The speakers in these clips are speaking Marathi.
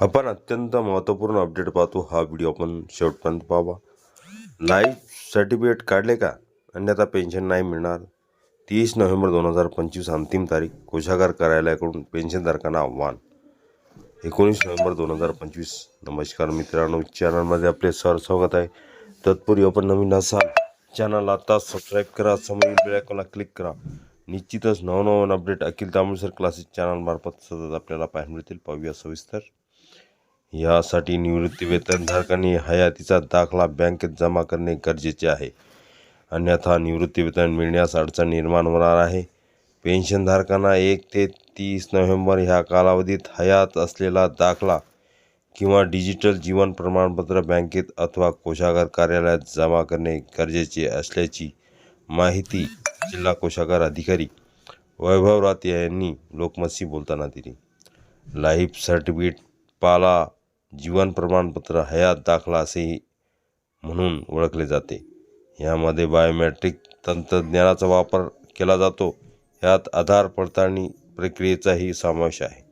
आपण अत्यंत महत्त्वपूर्ण अपडेट पाहतो. हा व्हिडिओ आपण शेवटपर्यंत पाहावा. लाईफ सर्टिफिकेट काढले का? अन्यथा पेन्शन नाही मिळणार. तीस नोव्हेंबर दोन हजार पंचवीस अंतिम तारीख. कोशागार कार्यालयाकडून पेन्शनधारकांना आव्हान. एकोणीस नोव्हेंबर दोन हजार पंचवीस. नमस्कार मित्रांनो चॅनलमध्ये आपले सर स्वागत आहे. तत्पूर्वी आपण नवीन असाल चॅनल आता सबस्क्राईब करा. समोरील बेलायकॉनला क्लिक करा. निश्चितच नवनवन अपडेट अखिल तामिळसर क्लासेस चॅनलमार्फत सतत आपल्याला पाहायला मिळतील. पाहूया सविस्तर. यासाठी निवृत्तीवेतनधारकांनी हयातीचा दाखला बँकेत जमा करणे गरजेचे आहे. अन्यथा निवृत्तीवेतन मिळण्यास अडचण निर्माण होणार आहे. पेन्शनधारकांना एक ते तीस नोव्हेंबर ह्या कालावधीत हयात असलेला दाखला किंवा डिजिटल जीवन प्रमाणपत्र बँकेत अथवा कोषागार कार्यालयात जमा करणे गरजेचे असल्याची माहिती जिल्हा कोषागार अधिकारी वैभव रात यांनी लोकमतशी बोलताना दिली. लाईफ सर्टिफिकेट पाला जीवन प्रमाणपत्र हयात दाखला असेही म्हणून ओळखले जाते. यामध्ये बायोमॅट्रिक तंत्रज्ञानाचा वापर केला जातो. यात आधार पडताळणी प्रक्रियेचाही समावेश आहे.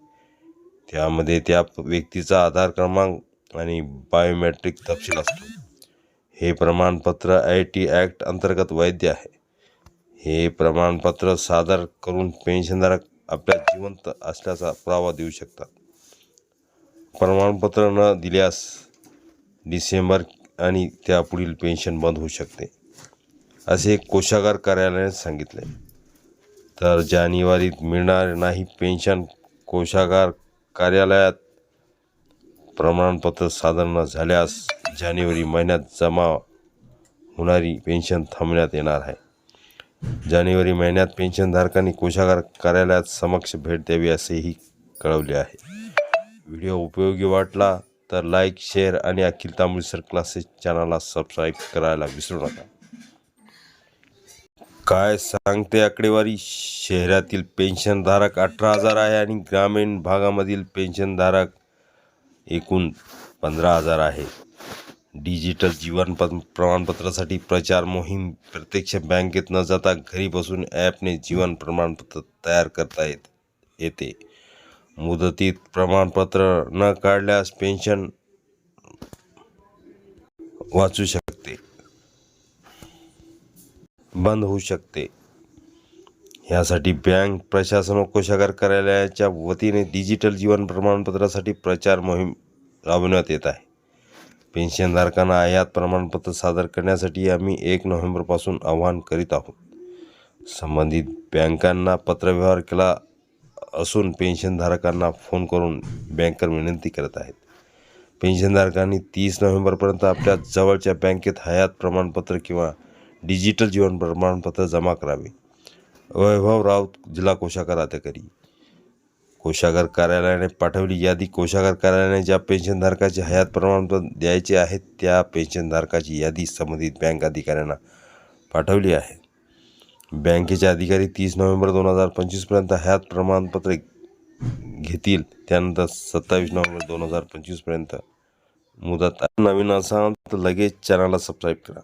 त्यामध्ये त्या व्यक्तीचा आधार क्रमांक आणि बायोमॅट्रिक तपशील असतो. हे प्रमाणपत्र आय टी ॲक्ट अंतर्गत वैध आहे. हे प्रमाणपत्र सादर करून पेन्शनधारक आपल्या जिवंत असल्याचा पुरावा देऊ शकतात. प्रमाणपत्र न दिल्यास डिसेंबर आणि त्यापुढील पेन्शन बंद होऊ शकते असे कोशागार कार्यालयाने सांगितले. तर जानेवारीत मिळणार नाही पेन्शन कोशागार कार्यालयात प्रमाणपत्र सादर न झाल्यास जानेवारी महिन्यात जमा होणारी पेन्शन थांबण्यात येणार आहे. जानेवारी महिन्यात पेन्शनधारकांनी कोशागार कार्यालयात समक्ष भेट द्यावी असेही कळवले आहे. व्हिडिओ उपयोगी वाटला तर लाईक शेअर आणि अखिल तामिळसर क्लासेस चॅनलला सबस्क्राईब करायला विसरू नका. काय सांगते आकडेवारी? शहरातील पेन्शनधारक अठरा हजार आहे आणि ग्रामीण भागामधील पेन्शनधारक एकूण पंधरा हजार आहे. डिजिटल जीवन प प्रमाणपत्रासाठी प्रचार मोहीम प्रत्यक्ष बँकेत न जाता घरी बसून ॲपने जीवन प्रमाणपत्र तयार करता येत येते. मुदतीत प्रमाणपत्र न काढल्यास पेन्शन वाचू शकते. बंद होऊ शकते. यासाठी बँक प्रशासन व कोशागार कार्यालयाच्या वतीने डिजिटल जीवन प्रमाणपत्रासाठी प्रचार मोहीम राबवण्यात येत आहे. पेन्शनधारकांना आयात प्रमाणपत्र सादर करण्यासाठी आम्ही एक नोव्हेंबरपासून आवाहन करीत आहोत. संबंधित बँकांना पत्रव्यवहार केला असून पेन्शनधारकांना फोन करून बँकर विनंती करत आहेत. पेन्शनधारकांनी तीस नोव्हेंबरपर्यंत आपल्या जवळच्या बँकेत हयात प्रमाणपत्र किंवा डिजिटल जीवन प्रमाणपत्र जमा करावे. वैभव राऊत जिल्हा कोशागार अधिकारी. कोशागार कार्यालयाने पाठवली यादी. कोशागार कार्यालयाने ज्या पेन्शनधारकाचे हयात प्रमाणपत्र द्यायचे आहेत त्या पेन्शनधारकाची यादी संबंधित बँक अधिकाऱ्यांना पाठवली आहे. बँकेचे अधिकारी तीस नोव्हेंबर दोन हजार पंचवीसपर्यंत हयात प्रमाणपत्र घेतील. त्यानंतर सत्तावीस नोव्हेंबर दोन हजार पंचवीसपर्यंत मुदत नवीन असाल तर लगेच चॅनलला सबस्क्राईब करा.